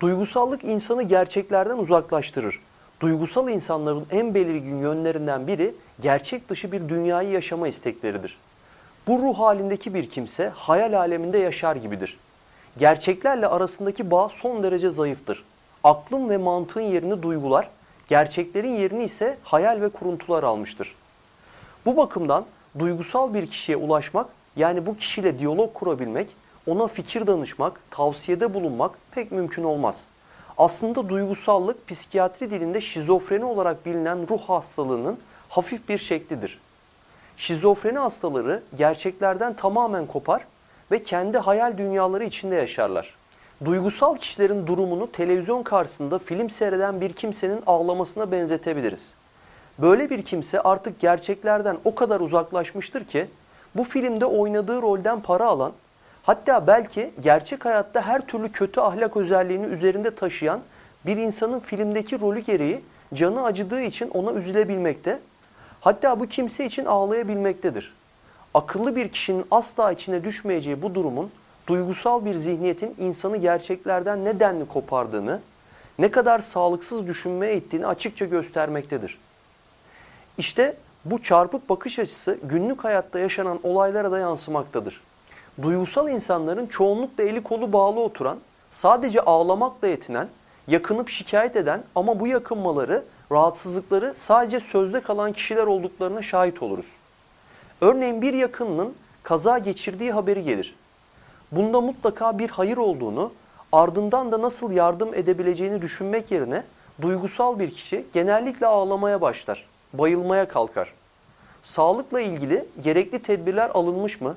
Duygusallık insanı gerçeklerden uzaklaştırır. Duygusal insanların en belirgin yönlerinden biri gerçek dışı bir dünyayı yaşama istekleridir. Bu ruh halindeki bir kimse hayal aleminde yaşar gibidir. Gerçeklerle arasındaki bağ son derece zayıftır. Aklın ve mantığın yerini duygular, gerçeklerin yerini ise hayal ve kuruntular almıştır. Bu bakımdan duygusal bir kişiye ulaşmak, yani bu kişiyle diyalog kurabilmek, ona fikir danışmak, tavsiyede bulunmak pek mümkün olmaz. Aslında duygusallık psikiyatri dilinde şizofreni olarak bilinen ruh hastalığının hafif bir şeklidir. Şizofreni hastaları gerçeklerden tamamen kopar ve kendi hayal dünyaları içinde yaşarlar. Duygusal kişilerin durumunu televizyon karşısında film seyreden bir kimsenin ağlamasına benzetebiliriz. Böyle bir kimse artık gerçeklerden o kadar uzaklaşmıştır ki bu filmde oynadığı rolden para alan, hatta belki gerçek hayatta her türlü kötü ahlak özelliğini üzerinde taşıyan bir insanın filmdeki rolü gereği canı acıdığı için ona üzülebilmekte, hatta bu kimse için ağlayabilmektedir. Akıllı bir kişinin asla içine düşmeyeceği bu durumun duygusal bir zihniyetin insanı gerçeklerden ne denli kopardığını, ne kadar sağlıksız düşünmeye ittiğini açıkça göstermektedir. İşte bu çarpık bakış açısı günlük hayatta yaşanan olaylara da yansımaktadır. Duygusal insanların çoğunlukla eli kolu bağlı oturan, sadece ağlamakla yetinen, yakınıp şikayet eden ama bu yakınmaları, rahatsızlıkları sadece sözde kalan kişiler olduklarına şahit oluruz. Örneğin bir yakınının kaza geçirdiği haberi gelir. Bunda mutlaka bir hayır olduğunu, ardından da nasıl yardım edebileceğini düşünmek yerine duygusal bir kişi genellikle ağlamaya başlar, bayılmaya kalkar. Sağlıkla ilgili gerekli tedbirler alınmış mı?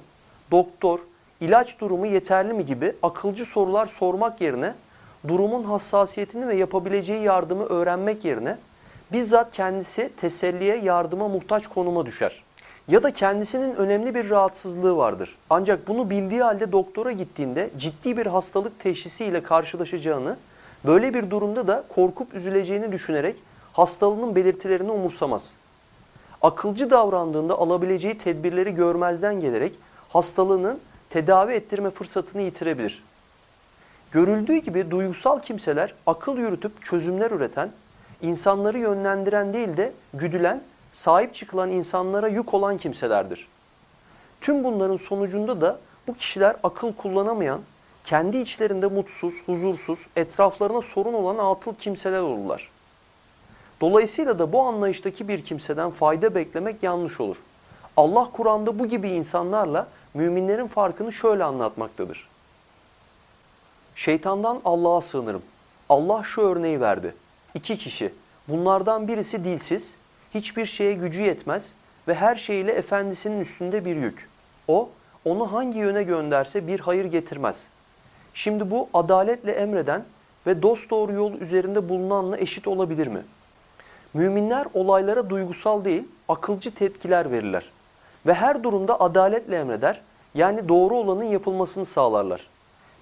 Doktor, ilaç durumu yeterli mi gibi akılcı sorular sormak yerine durumun hassasiyetini ve yapabileceği yardımı öğrenmek yerine bizzat kendisi teselliye, yardıma muhtaç konuma düşer. Ya da kendisinin önemli bir rahatsızlığı vardır. Ancak bunu bildiği halde doktora gittiğinde ciddi bir hastalık teşhisiyle karşılaşacağını, böyle bir durumda da korkup üzüleceğini düşünerek hastalığının belirtilerini umursamaz. Akılcı davrandığında alabileceği tedbirleri görmezden gelerek hastalığının tedavi ettirme fırsatını yitirebilir. Görüldüğü gibi duygusal kimseler akıl yürütüp çözümler üreten, insanları yönlendiren değil de güdülen, sahip çıkılan insanlara yük olan kimselerdir. Tüm bunların sonucunda da bu kişiler akıl kullanamayan, kendi içlerinde mutsuz, huzursuz, etraflarına sorun olan atıl kimseler olurlar. Dolayısıyla da bu anlayıştaki bir kimseden fayda beklemek yanlış olur. Allah Kur'an'da bu gibi insanlarla müminlerin farkını şöyle anlatmaktadır. Şeytandan Allah'a sığınırım. Allah şu örneği verdi. İki kişi. Bunlardan birisi dilsiz, hiçbir şeye gücü yetmez ve her şeyiyle efendisinin üstünde bir yük. O, onu hangi yöne gönderse bir hayır getirmez. Şimdi bu adaletle emreden ve dosdoğru yol üzerinde bulunanla eşit olabilir mi? Müminler olaylara duygusal değil, akılcı tepkiler verirler. Ve her durumda adaletle emreder, yani doğru olanın yapılmasını sağlarlar.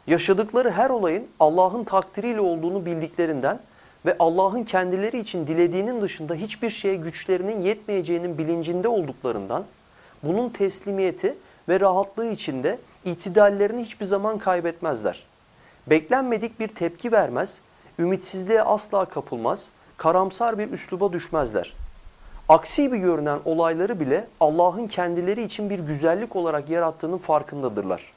Yaşadıkları her olayın Allah'ın takdiriyle olduğunu bildiklerinden ve Allah'ın kendileri için dilediğinin dışında hiçbir şeye güçlerinin yetmeyeceğinin bilincinde olduklarından bunun teslimiyeti ve rahatlığı içinde itidallerini hiçbir zaman kaybetmezler. Beklenmedik bir tepki vermez, ümitsizliğe asla kapılmaz, karamsar bir üsluba düşmezler. Aksi gibi görünen olayları bile Allah'ın kendileri için bir güzellik olarak yarattığının farkındadırlar.